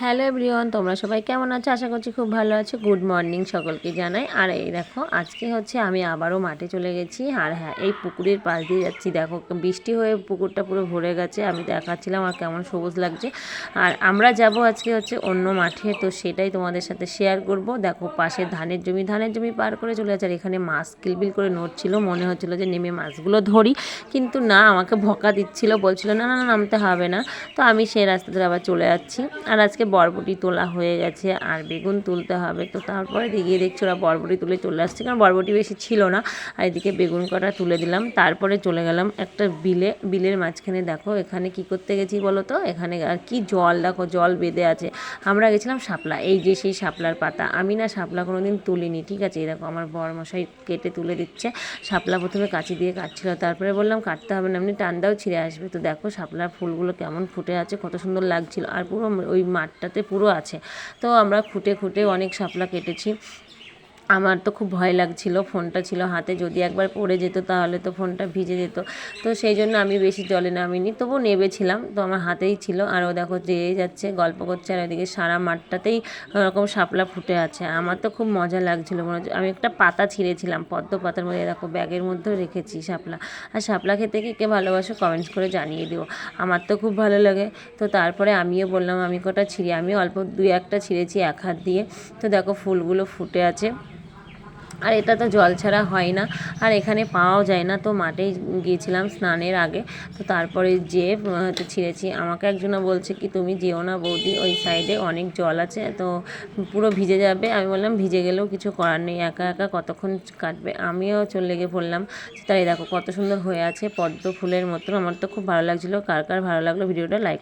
Hello everyone, তোমরা সবাই কেমন আছো? আশা করছি খুব ভালো আছো। গুড মর্নিং সকলকে জানাই। আর এই দেখো, আজকে হচ্ছে আমি আবারও মাঠে চলে গেছি। আর হ্যাঁ এই পুকুরের পাশ দিয়ে যাচ্ছি। দেখো, বৃষ্টি হয়ে পুকুরটা পুরো ভরে গেছে। আমি দেখাচ্ছিলাম আর কেমন সবুজ লাগছে। আর আমরা যাব আজকে হচ্ছে অন্য মাঠে। তো সেটাই তোমাদের সাথে শেয়ার করব। দেখো, পাশে ধানের জমি ধানের জমি পার করে চলে যাচ্ছে। আর এখানে মাছ কিলবিল করে নড়ছিল। মনে হচ্ছিল যে নেমে মাছগুলো ধরি। কিন্তু না, আমাকে ভকা দিচ্ছিল। বলছিল, না না নামতে হবে না। তো আমি সেই রাস্তা ধরে আবার চলে যাচ্ছি। আর আজকে বরবটি তোলা হয়ে গেছে, আর বেগুন তুলতে হবে। তো তারপরে গিয়ে দেখছি ওরা বরবটি তুলে চলে আসছে, কারণ বরবটি বেশি ছিল না। আর এদিকে বেগুন কটা তুলে দিলাম, তারপরে চলে গেলাম একটা বিলে, বিলের মাঝখানে। দেখো, এখানে কি করতে গেছি বলো তো? এখানে আর কি জল, দেখো জল বেঁধে আছে। আমরা গেছিলাম শাপলা, এই যে সেই শাপলার পাতা। আমি না শাপলা কোনো দিন তুলিনি, ঠিক আছে? দেখো, আমার বড় মশাই কেটে তুলে দিচ্ছে। শাপলা প্রথমে কাঁচি দিয়ে কাটছিল, তারপরে বললাম, কাটতে হবে না, এমনি টান্দাও ছিঁড়ে আসবে। তো দেখো, শাপলার ফুলগুলো কেমন ফুটে আছে, কত সুন্দর লাগছিল। আর পুরো ওই মাঠটাতে পুরো আছে। তো আমরা খুঁটে খুঁটে অনেক শাপলা কেটেছি। আমার তো খুব ভয় লাগছিল, ফোনটা ছিল হাতে, যদি একবার পড়ে যেত তাহলে তো ফোনটা ভিজে যেত। তো সেই জন্য আমি বেশি জলে নামিনি, তবু নেবেছিলাম, তো আমার হাতেই ছিল। আর ও দেখো যেয়ে যাচ্ছে, গল্প করছে, আর ওদিকে সারা মাঠটাতেই ওরকম শাপলা ফুটে আছে। আমার তো খুব মজা লাগছিল, মনে হচ্ছে, আমি একটা পাতা ছিঁড়েছিলাম, পদ্ম পাতার মধ্যে, দেখো, ব্যাগের মধ্যেও রেখেছি শাপলা। আর শাপলা খেতে কি কে ভালোবাসো কমেন্টস করে জানিয়ে দিও। আমার তো খুব ভালো লাগে। তো তারপরে আমিও বললাম, আমি কটা ছিঁড়ি, আমি অল্প দুই একটা ছিঁড়েছি এক হাত দিয়ে। তো দেখো ফুলগুলো ফুটে আছে। আর এটা তো জল ছাড়া হয় না। আর এখানে পাওয়াও যায় না। তো মাঠেই গিয়েছিলাম স্নানের আগে। তো তারপরে যে ছিঁড়েছি। আমাকে একজনা বলছে কি, তুমি যেও না বৌদি, ওই সাইডে অনেক জল আছে। তো পুরো ভিজে যাবে। আমি বললাম, ভিজে গেলেও কিছু করার নেই। একা একা কতক্ষণ কাটবে? আমিও চলে লেগে পড়লাম তাই দেখো, কত সুন্দর হয়ে আছে পদ্ম ফুলের মতন আমার তো খুব ভালো লাগছিল। কার কার ভালো লাগল ভিডিওটা লাইক